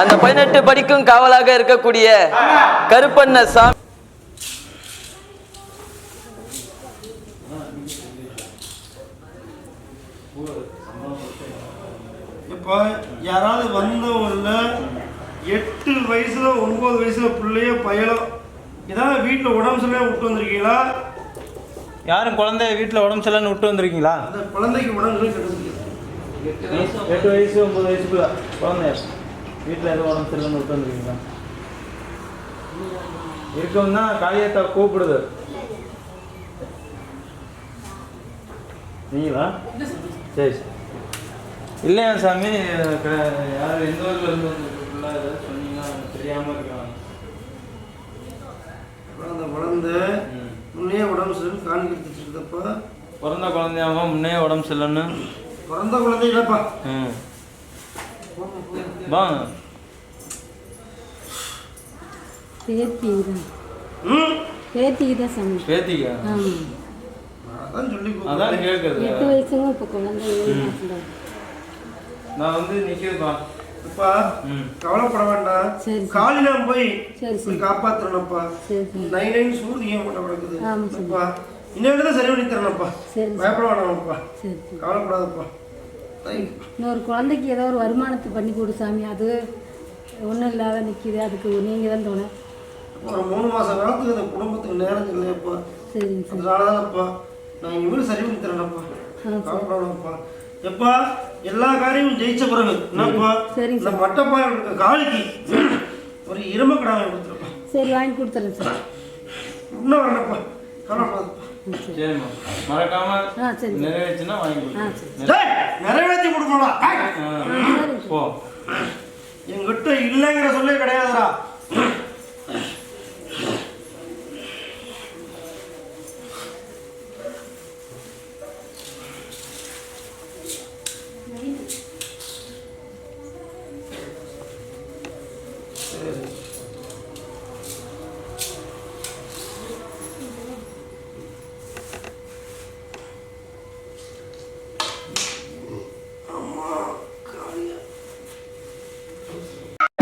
அந்த பதினெட்டு படிக்கும் காவலாக இருக்கக்கூடிய கருப்பண்ண சாமி. இப்போ யாராவது வந்தவங்கள எட்டு வயசுல ஒன்பது வயசுல பிள்ளைய பயலோ ஏதாவது வீட்டில் உடம்பு சரியில்லாம விட்டு வந்திருக்கீங்களா? யாரும் குழந்தைய வீட்டில் உடம்பு சரியில்லைன்னு விட்டு வந்திருக்கீங்களா? அந்த குழந்தைக்கு உடம்பு சரியில்லை. எட்டு வயசு ஒம்பது வயசுக்குள்ள குழந்தை வீட்டில் எதுவும் உடம்பு சரியில்லைன்னு விட்டு வந்திருக்கீங்களா இருக்கவும் தான் காளியத்தை கூப்பிடுது. நீங்களா? சரி சரி. இல்லையா சாமி யார் எந்த ஊரில் இருந்து வந்திருக்குள்ள ஏதாவது சொன்னீங்கன்னா தெரியாமல் இருக்காங்க அப்புறம் அந்த குழந்தை. முன்னே உடம்பு சரி காணிக்கிட்டு இருந்தப்ப பிறந்த குழந்தையாம முன்னே உடம்பு சரியில்லைன்னு? பிறந்த குழந்தை இல்லப்பா. ம். வாங்க. பேத்திக்கு தான் பேத்திக்கு தான் சாமி பேத்திக்கா அதான் சொல்லி அதான். கேட்குறது. எட்டு வயசுங்க இப்போ குழந்தை நான் வந்து நிற்கிறப்பா அப்பா கவலைப்பட வேண்டாம். சரி. காலில போய் சரி. காப்பாத்தணும்ப்பா நைன் நைன் சூரிய மட்டும் கிடக்குது. ஆமா, சரி. அப்பா தான் சரி பண்ணி தரணும்ப்பா பயப்பட வேணாம்ப்பா. சரி சரி. கவலைப்படாதப்பா. இன்னொரு குழந்தைக்கு ஏதோ ஒரு வருமானத்தை பண்ணி கொடு சாமி. அது ஒன்றும் இல்லாத நிற்கிது அதுக்கு நீங்கள் தான் தோணும் ஒரு மூணு மாசம் காலத்துக்கு இந்த குடும்பத்துக்கு நேரம் இல்லையப்பா. சரிங்க சார். அதனாலதானப்பா நான் இவரு சரி பண்ணி தரேன்ப்பா. சரி. கவலைப்படாதப்பா எப்பா எல்லா காரியமும் ஜெயிச்ச பிறகு என்னப்பா சரிங்க இந்த மட்டப்பா இருக்க காளிக்கு ஒரு இரும்பு கடை வாங்கி கொடுத்துருப்பா. சரி வாங்கி கொடுத்துறேன் சார். இன்னும் வரலப்பா கவலைப்படாதப்பா. சரி சரிம்மா. மறக்காம சரி. நிறைவேச்சுன்னா வாங்கி கொடுங்க சரி. நிறைவேற்றி சரிங்க போ. என்கிட்ட இல்லைங்கிற சொல்லே கிடையாதுடா.